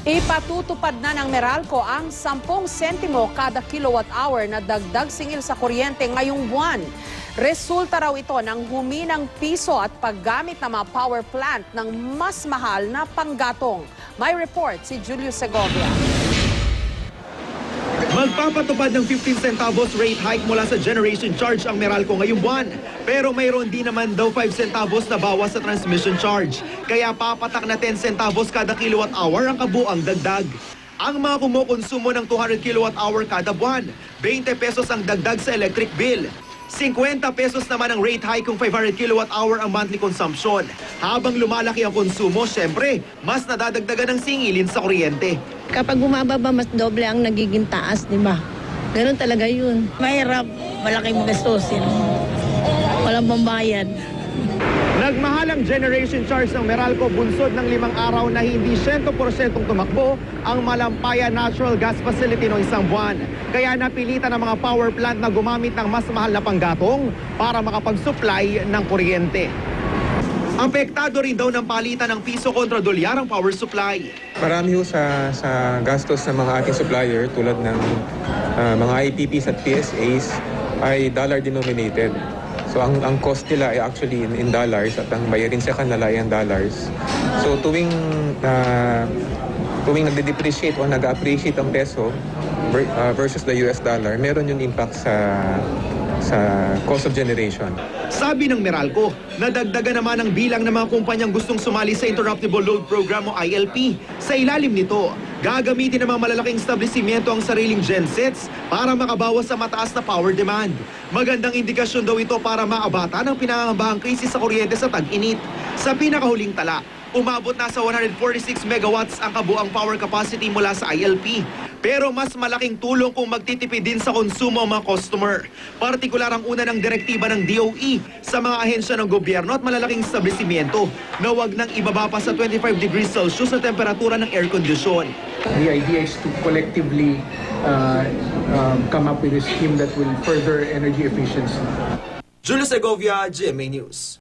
Ipatutupad na ng Meralco ang 10 sentimo kada kilowatt hour na dagdag singil sa kuryente ngayong buwan. Resulta raw ito ng huminang piso at paggamit ng mga power plant ng mas mahal na panggatong. May report si Julio Segovia. Magpapatupad ng 15 centavos rate hike mula sa generation charge ang Meralco ngayong buwan. Pero mayroon din naman daw 5 centavos na bawas sa transmission charge. Kaya papatak na 10 centavos kada kilowatt hour ang kabuang dagdag. Ang mga kumukonsumo ng 200 kilowatt hour kada buwan, 20 pesos ang dagdag sa electric bill. 50 pesos naman ang rate hike kung 500 kilowatt hour ang monthly consumption. Habang lumalaki ang konsumo, syempre, mas nadadagdagan ng singilin sa kuryente. Kapag bumababa, mas doble ang nagiging taas, di ba? Ganun talaga yun. Mahirap, malaking gastusin. Walang pambayad. Nagmahal ang generation charge ng Meralco bunsod ng limang araw na hindi 100% tumakbo ang Malampaya Natural Gas Facility noong isang buwan. Kaya napilitan ang mga power plant na gumamit ng mas mahal na panggatong para makapag-supply ng kuryente. Apektado rin daw ng palitan ng piso kontra dolyar ang power supply. Marami ho sa, sa gastos ng mga ating supplier tulad ng ah, mga IPPs at PSAs ay dollar denominated. So ang ang cost nila ay actually in, in dollars at ang bayarin sa kanila ay ang dollars. So tuwing ah, tuwing nagde-depreciate o nag-appreciate ang peso ah, versus the US dollar, meron yung impact sa sa cost of generation. Sabi ng Meralco, nadagdagan naman ang bilang ng mga kumpanyang gustong sumali sa Interruptible Load Program o ILP. Sa ilalim nito, gagamitin ng mga malalaking establishmento ang sariling gensets para makabawas sa mataas na power demand. Magandang indikasyon daw ito para maabata ng pinangangambahang krisis sa kuryente sa tag-init. Sa pinakahuling tala, umabot na sa 146 megawatts ang kabuang power capacity mula sa ILP. Pero mas malaking tulong kung magtitipid din sa konsumo ang mga customer. Partikular ang una ng direktiba ng DOE sa mga ahensya ng gobyerno at malalaking establishmento na wag nang ibaba pa sa 25 degrees Celsius na temperatura ng air condition. The idea is to collectively uh, um, come up with a scheme that will further energy efficiency. Julio Segovia, GMA News.